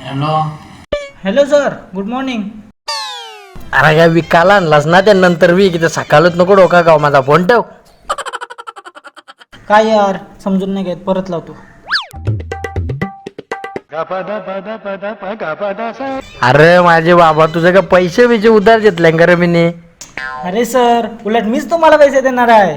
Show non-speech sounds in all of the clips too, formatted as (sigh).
Hello hello sir good morning अरे काय विकायला आणलास ना त्यानंतर वी किती सकाळच नको डोका गाव माझा फोन ठेव. काय यार समजून नाही घेत परत लावतो. अरे माझे बाबा तुझे का पैसे बिचे उधार घेतले का रे मी अरे सर उलट मीच तुम्हाला पैसे देणार आहे.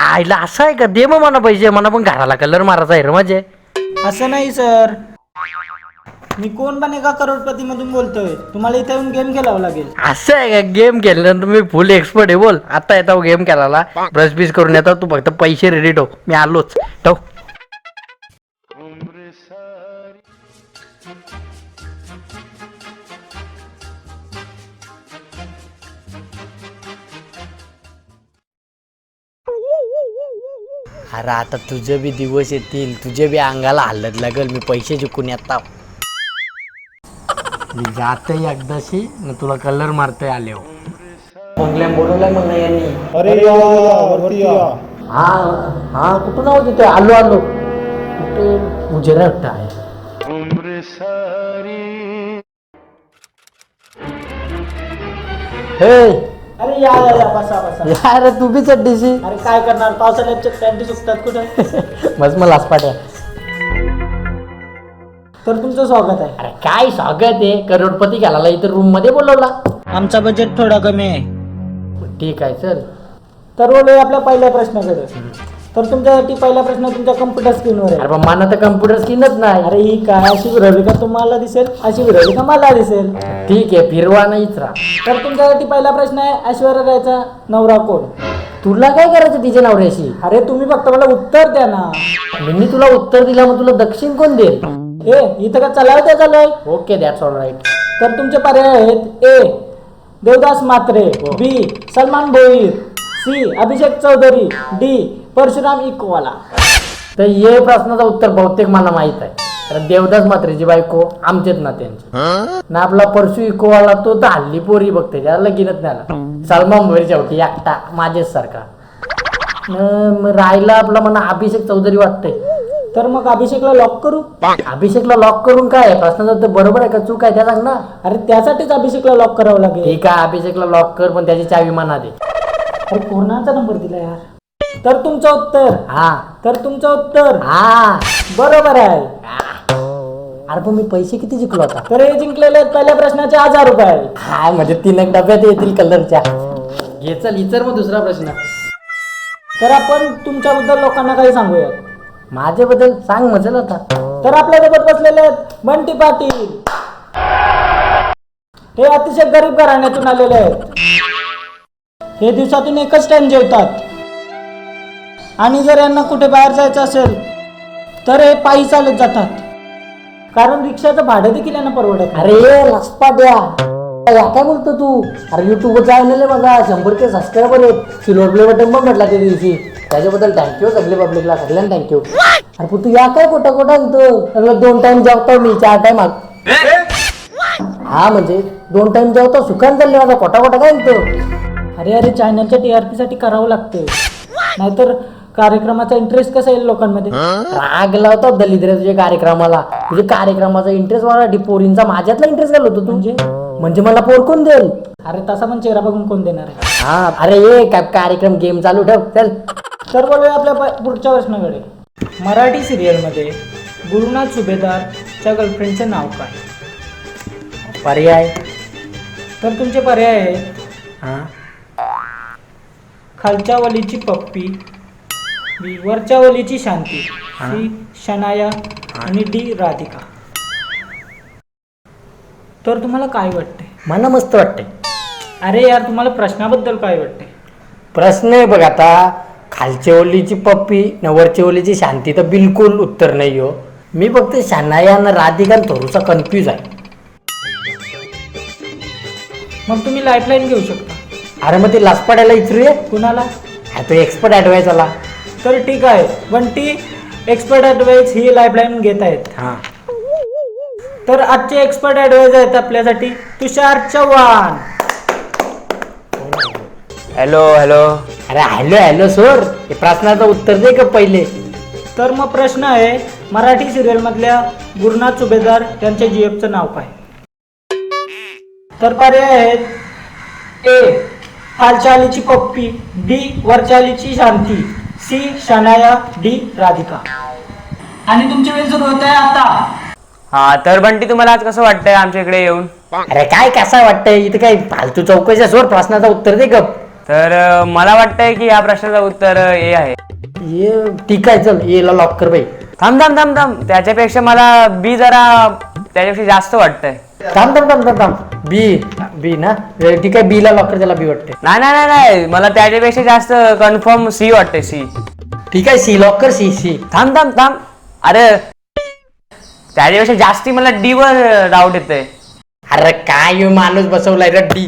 आईला असं आहे का? दे मग मला पैसे मला पण घराला कलर मारायचा आहे रे माझे. असं नाही सर. मी कोण बनेगा करोडपती मधून बोलतोय? तुम्हाला इथे येऊन गेम खेळावं लागेल. असं आहे का? गेम खेळल्यानंतर मी फुल एक्सपर्ट आहे बोल. आता येतो गेम खेळायला. ब्रश बीस करून येतो तू फक्त पैसे रेडी ठेव. मी आलोच. ठेव. अरे आता तुझे बी दिवस येतील. तुझे बी अंगाला हल्लत लागल. मी पैसे चुकून येता मी जाते एकदाशी न तुला कलर मारतोय आले बंगल्या बोलवलाय मला यांनी. अरे हा हा कुठून आहोत तिथे? आलो आलो. कुठे? उजेरा वाटतं आहे. हे. अरे या या या बसा बसा. यार तू बी चड्डीशी. अरे काय करणार? पावसाळ्यात पॅन्टी सुकतात कुठे? मस्त (laughs) मला लासपाट्या तर तुमचं स्वागत आहे. अरे काय स्वागत आहे? करोडपती घालायला इथं रूममध्ये बोलवला. आमचा बजेट थोडा कमी आहे. ठीक आहे चल. तर बोलूया आपल्या पहिल्या प्रश्नाकडे. तर तुमच्यासाठी पहिला प्रश्न तुमच्या कम्प्युटर स्क्रीनवर अरे आहे. पण मला तर कम्प्युटर स्किनच नाही. अरे ही काय? अशी विरवली का तुम्हाला दिसेल अशी विरवली का मला दिसेल. ठीक आहे फिरवा नाहीच राहा. तर तुमच्यासाठी पहिला प्रश्न आहे ऐश्वर्या रायचा नवरा कोण? तुला काय करायचं तिच्या नवऱ्याशी? अरे तुम्ही फक्त मला उत्तर द्या ना. मी तुला उत्तर दिला मग तुला दक्षिण कोण देईल? ए इथं का चलाव त्या चालू ओके दॅट्स ऑल राईट तर तुमचे पर्याय आहेत A Devdas Matre B Salman Bhoir C Abhishek Chaudhari D Parshuram Ikwala. तर हे प्रश्नाचं उत्तर बहुतेक मला माहीत आहे. कारण देवदास मात्रेची बायको आमचेच ना त्यांचे ना आपला परशु इकोवाला तो तर हल्ली पोरी बघते त्याला लगीनच नाही आला. सलमान भोईर शेवटी एकटा माझेच सारखा न मग राहिला आपला म्हणा अभिषेक चौधरी वाटतंय. तर मग अभिषेकला लॉक करू? अभिषेकला लॉक करून काय? आहे? प्रश्नाचं उत्तर बरोबर आहे का? चूक आहे त्या सांग ना? अरे त्यासाठीच अभिषेकला लॉक करावं लागेल. ठीक आहे अभिषेकला लॉक कर पण त्याची चावी मना दे. अरे कोणाचा नंबर दिला यार. तर तुमचं उत्तर. हा. तर तुमचं उत्तर. हा. बरोबर आहे. अरे पण मी पैसे किती जिंकलो आता? तर हे जिंकलेले आहेत पहिल्या प्रश्नाचे हजार रुपये. काय म्हणजे तीन एक डब्यात येतील कलरच्या. घे चल इचर मग दुसरा प्रश्न. तर आपण तुमच्याबद्दल लोकांना काही सांगूया माझ्याबद्दल सांग मजेल आता. तर आपल्यासोबत बसलेले आहेत बंटी पाटील. हे अतिशय गरीब घराण्यातून आलेले आहेत. हे दिवसातून एकच टाइम जेवतात. आणि जर यांना कुठे बाहेर जायचं असेल तर हे पायी चालत जातात. कारण रिक्षाचं भाडं देखील यांना परवडत अरे रस्ता द्या. या काय बोलतो तू? अरे युट्यूबवर चॅनल आहे बघा. शंभर ते सबस्क्रायबर आहेत. सिल्वर प्ले बटन पण भेटला त्या दिवशी. त्याच्याबद्दल थँक्यू सगळे पब्लिकला सगळ्यांना थँक्यू अरे पण तू या काय कोटा कोटा सगळं दोन टाइम जेवतो मी चार टाइम हा म्हणजे दोन टाइम जेवतो सुखान चालले माझा कोटा कोटा काय आणतो अरे अरे चॅनलच्या टी आरसाठी करावं लागते नाहीतर कार्यक्रमाचा इंटरेस्ट कसा येईल लोकांमध्ये? राग लावतो दलिद्र तुझ्या कार्यक्रमाला. तुझ्या कार्यक्रमाचा इंटरेस्ट वाढा पोरींचा माझ्यातला इंटरेस्ट घालवतो तू. म्हणजे? म्हणजे मला पोर कोण देईल? अरे तसा पण चेहरा बघून कोण देणार आहे? हा अरे ये काय कार्यक्रम गेम चालू ठेव चल. तर बोलूया आपल्या प- पुढच्या प्रश्नाकडे. मराठी सिरियलमध्ये गुरुनाथ सुभेदारच्या गर्लफ्रेंडचे नाव काय? पर्याय. तर तुमचे पर्याय आहेत हा. खालच्या वलीची पप्पी बी वरच्या वलीची शांती सी शनाया आणि डी राधिका. तर तुम्हाला काय वाटते मला मस्त वाटतंय. अरे यार तुम्हाला प्रश्नाबद्दल काय वाटते प्रश्न आहे बघ आता. खालच्या ओलीची पप्पी न वरच्या ओलीची शांती तर बिलकुल उत्तर नाही हो. मी फक्त शनाया न राधिका थोडूसा कन्फ्यूज आहे. मग तुम्ही लाईफलाईन घेऊ शकता. अरे मग ते लासपाड्याला इचरूये? कुणाला? हा तो एक्सपर्ट ॲडवाईस आला. तर ठीक आहे पण ती एक्सपर्ट ॲडवाईस ही लाईफलाईन घेत आहेत. हां. तर आजचे एक्सपर्ट ॲडवाईज आहेत आपल्यासाठी तुषार चव्हाण. हॅलो हॅलो अरे हॅलो हॅलो सर. हे प्रश्नाचं उत्तर दे का पहिले. तर मग प्रश्न आहे मराठी सिरियलमधल्या गुरुनाथ सुभेदार यांच्या जीएफचं नाव काय? तर पर्याय आहेत ए हालचालीची पप्पी डी वरचालीची शांती सी शनाया डी राधिका. आणि तुमची वेळ सुरू होत आहे आता. हा तर बंटी तुम्हाला आज कसं वाटतंय आमच्या इकडे येऊन? अरे काय कसं वाटतंय? इथं काय फालतू चौकशा सोड प्रश्नाचं उत्तर दे गप. तर मला वाटतंय की या प्रश्नाचं उत्तर ए आहे. ये ठीक आहे चल येला लॉक कर बाई. थांब थांब थांब थांब. त्याच्यापेक्षा मला बी जरा त्याच्यापेक्षा जास्त वाटतंय. थांब थांब थांब थांब थांब. बी बी ना? ठीक आहे बीला लॉक कर त्याला बी वाटते नाही नाही नाही नाही. मला त्याच्यापेक्षा जास्त कन्फर्म सी वाटतंय सी ठीक आहे सी लॉक कर सी सी थांब थांब थांब. अरे त्याच्यापेक्षा जास्ती मला डी वर डाऊट येतंय. अरे काय ह्यो माणूस बसवलाय रे डी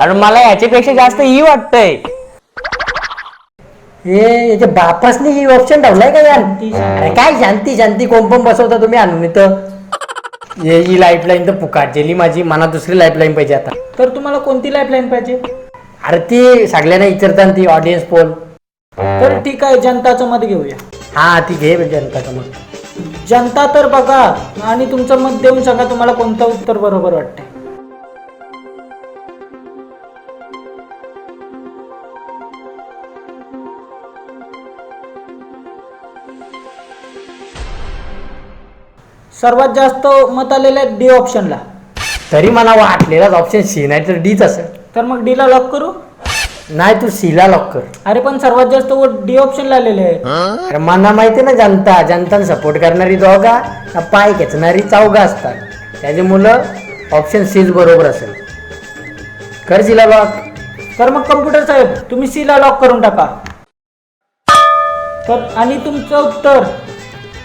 अरे मला याच्यापेक्षा जास्त ई वाटतंय. हे याच्या बापासनी ही ऑप्शन ठेवलाय का यार? अरे काय शांती शांती कोण पण बसवता तुम्ही आणून इथं? हे ही लाईफलाईन तर पुकार जेली माझी. मला दुसरी लाईफलाईन पाहिजे आता. तर तुम्हाला कोणती लाईफलाईन पाहिजे? अरे ती सगळ्यांना विचारतात ती ऑडियन्स पोल तर ठीक आहे जनताचं मत घेऊया. हा ती घे जनताचं मग जनता तर बघा आणि तुमचं मत देऊन सांगा तुम्हाला कोणतं उत्तर बरोबर वाटतंय. सर्वात जास्त मत आलेलं आहे डी ऑप्शनला. तरी मला वाटलेलाच ऑप्शन सी नाही तर डीच असेल. तर मग डीला लॉक करू? नाही तू सीला लॉक कर. अरे पण सर्वात जास्त वोट डी ऑप्शनला आलेले आहे. अरे मला माहिती ना जनता जनतानं सपोर्ट करणारी दोघा पाय खेचणारी चौघा असतात. त्याची मुलं ऑप्शन सीच बरोबर असेल. कर सीला लॉक तर मग कम्प्युटर साहेब तुम्ही सी ला लॉक करून टाका. तर आणि तुमचं उत्तर.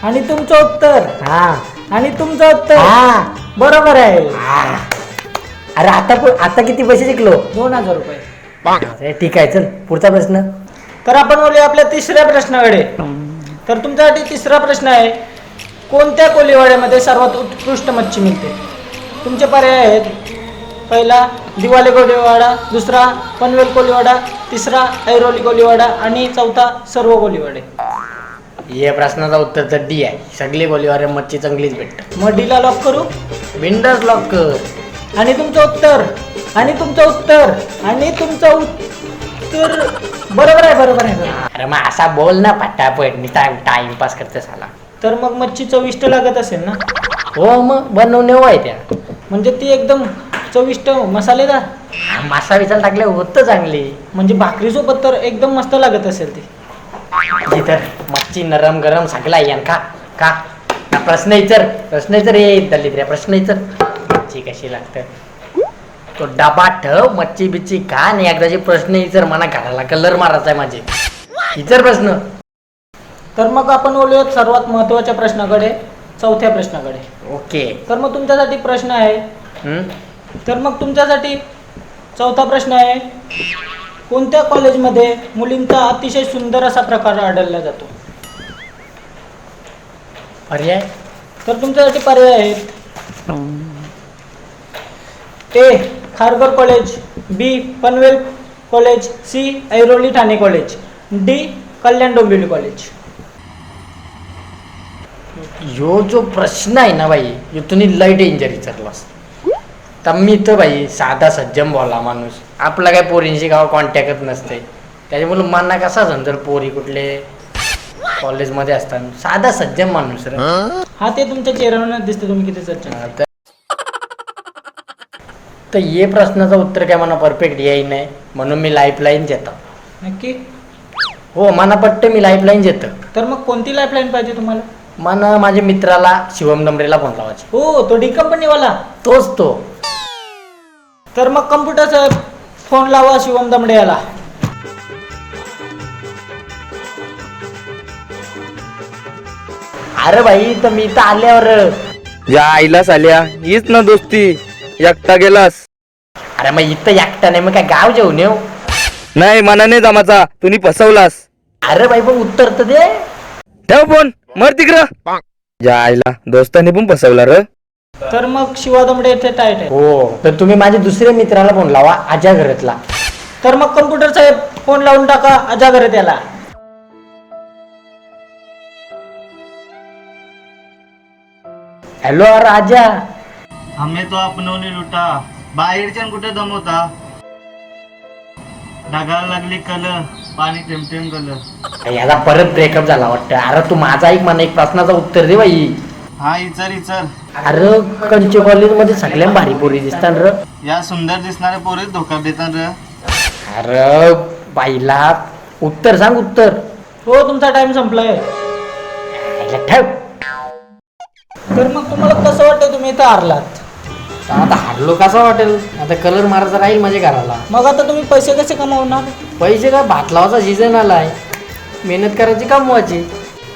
आणि तुमचं उत्तर. हा. आणि तुमचं उत्तर? हा. बरोबर आहे. हा. अरे आता पण- आता किती पैसे जिंकलो? दोन हजार रुपये. अरे ठीक आहे चल पुढचा प्रश्न. तर आपण बोलूया आपल्या तिसऱ्या प्रश्नाकडे. तर तुमच्यासाठी तिसरा प्रश्न आहे कोणत्या कोलीवाड्यामध्ये सर्वात उत्कृष्ट मच्छी मिळते? तुमचे पर्याय आहेत. पहिला दिवाले कोलीवाडा दुसरा पनवेल कोलीवाडा तिसरा ऐरोली कोलीवाडा आणि चौथा सर्व कोलीवाडे. या प्रश्नाचा उत्तर तर डी आहे. सगळी गोलीवारे मच्छी चांगलीच भेटत मग डीला लॉक करू? विंडोज लॉक कर. आणि तुमचं उत्तर आणि तुमचं उत्तर आणि तुमचं उत्तर. बरोबर आहे बरोबर आहे बरोबर. अरे मग असा बोल ना पटापट. मी टाइम टाइमपास करते साला. तर मग मच्छी चविष्ट लागत असेल ना? हो मग बनवणे आहे त्या. म्हणजे ती एकदम चविष्ट मसालेदार? मासा विचार टाकले होतं चांगली. म्हणजे भाकरीसोबत तर एकदम मस्त लागत असेल ती. जी तर मच्छी नरम गरम सगळा यान का का प्रश्न विचार प्रश्न विचार ये दलित रे प्रश्न विचार. मच्छी कशी लागते? तो डबा ठेव मच्छी बिच्छी का आणि एकदाचे प्रश्न विचार मला घराला कलर मारायचा आहे माझे. विचार प्रश्न. तर मग आपण बोलूयात सर्वात महत्त्वाच्या प्रश्नाकडे चौथ्या प्रश्नाकडे. ओके. तर मग तुमच्यासाठी प्रश्न आहे. हम्म? तर मग तुमच्यासाठी चौथा प्रश्न आहे. कोणत्या कॉलेजमध्ये मुलींचा अतिशय सुंदर असा प्रकार आढळला जातो? पर्याय? तर तुमच्यासाठी पर्याय आहेत. A Kharghar college B Panvel college C Airoli Thane college D Kalyan Dombivli college. यो जो प्रश्न आहे ना बाई ह्यो तुम्ही लय डेंजर विचारलास मी तर बाई साधा सज्जम बोला माणूस. आपला काय पोरींशी गाव कॉन्टॅक्टच नसते त्याच्यामुळे मना कसा समजर पोरी कुठले कॉलेजमध्ये असतात? साधा सज्जम माणूस रे. हा ते तुमच्या चेहऱ्यावर दिसते तुम्ही किती सज्जन. हा, तर- तर ये प्रश्नाचं उत्तर काय मला परफेक्ट येई नाही. म्हणून मी लाईफलाईन देतो. नक्की? हो मना पट्टे मी लाईफलाईन देतं. तर मग कोणती लाईफलाईन पाहिजे तुम्हाला? मन माझ्या मित्राला शिवम डमरेला फोन लावायचे. हो तो डी कंपनीवाला तोच तो. तर मग कम्प्युटर साहेब फोन लावा शिवम दमडे याला. अरे भाई तर मी तर आल्यावर. या आईलाच आल्या. हीच ना दोस्ती. एकटा गेलास. अरे मग इथं एकटा नाही मग काय गाव जेवण येऊ? नाही मना नाही जमाचा तुम्ही फसवलास. अरे बाई पण उत्तर तर दे. ठेव फोन. मर तिकडं. या आईला दोस्तांनी पण फसवला र. तर मग शिवादमडे येथे टाईट आहे हो तर तुम्ही माझ्या दुसऱ्या मित्राला फोन लावा आजा घरातला. तर मग कम्प्युटर साहेब फोन लावून टाका अजा घरात याला हॅलो राजा. हमें तो आपणवली लुटा बाहेरच्या कुठे दमवता? ढगाला लागली कल पाणी टेमटेम गल याला परत ब्रेकअप झाला वाटतं. अरे तू माझा एक मला एक प्रश्नाचं उत्तर दे बाई. हा इचर इचर. अरे कंचे कॉलेजमध्ये सगळ्यात भारी पोरी दिसतात र. या सुंदर दिसणाऱ्या पोरीत धोका देतात र. अरे बाईला उत्तर सांग उत्तर. हो तुमचा टाइम संपलाय. याला ठेव. तर मग तुम्हाला कसं वाटतं तुम्ही इथं हारलात? आता हारलो कसं वाटेल? आता कलर मारायचा राहील माझ्या घराला. मग आता तुम्ही पैसे कसे कमावणार? पैसे काय भात लावायचा सीझन आलाय. मेहनत करायची कमवायची.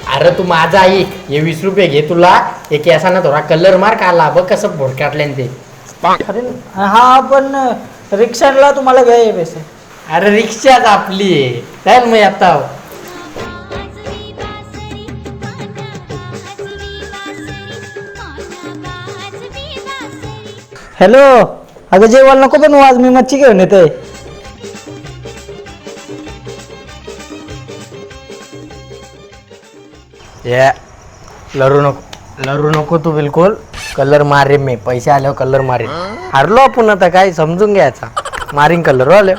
अरे तू माझा ऐक हे वीस रुपये घे तुला. एक ना थोडा कलर मार काला. बघ कसं भोडकाटले ते. अरे हा पण रिक्षाला तुम्हाला घ्या हे पैसे. अरे रिक्षाच आपली आहे. चल मग आता. हॅलो. अगं जेवायला नको पण आज. मी मच्छी घेऊन येते या लरू नको लरू नको तू बिलकुल. कलर मारे मी पैसे आल्यावर कलर मारेन. हारलो आपण आता काय समजून घ्यायचा. मारीन कलर आले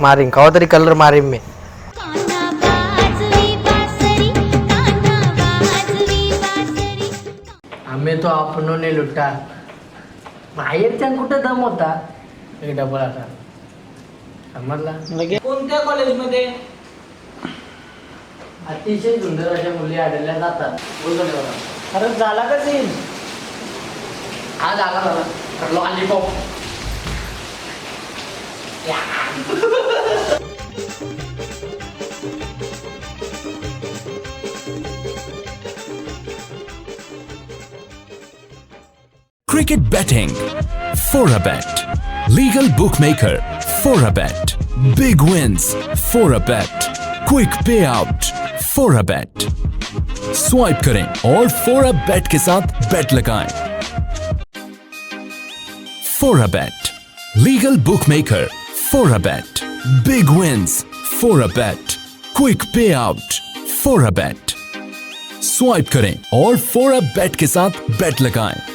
मारीन कवा तरी कलर मारीन मी. कान्हा बाजरी बासरी कान्हा बाजरी बासरी आम्ही तो आपण नाही लुटा बाहेरच्या कुठं दम होता? एक डबल आता. समजला? कोणत्या कॉलेजमध्ये अतिशय सुंदर अशा मुली आढळल्या जातात बोलतो अरे झाला का सीन हा झाला झाला ठरलो अलिपॉप Cricket betting. For a bet. Legal bookmaker. For a bet. Big wins. For a bet. Quick payout. For a bet. Swipe करें और फोर अ बेट के साथ बेट लगाएं। For a bet legal bookmaker for a bet big wins for a bet quick payout for a bet swipe करें और for a bet के साथ bet लगाएं।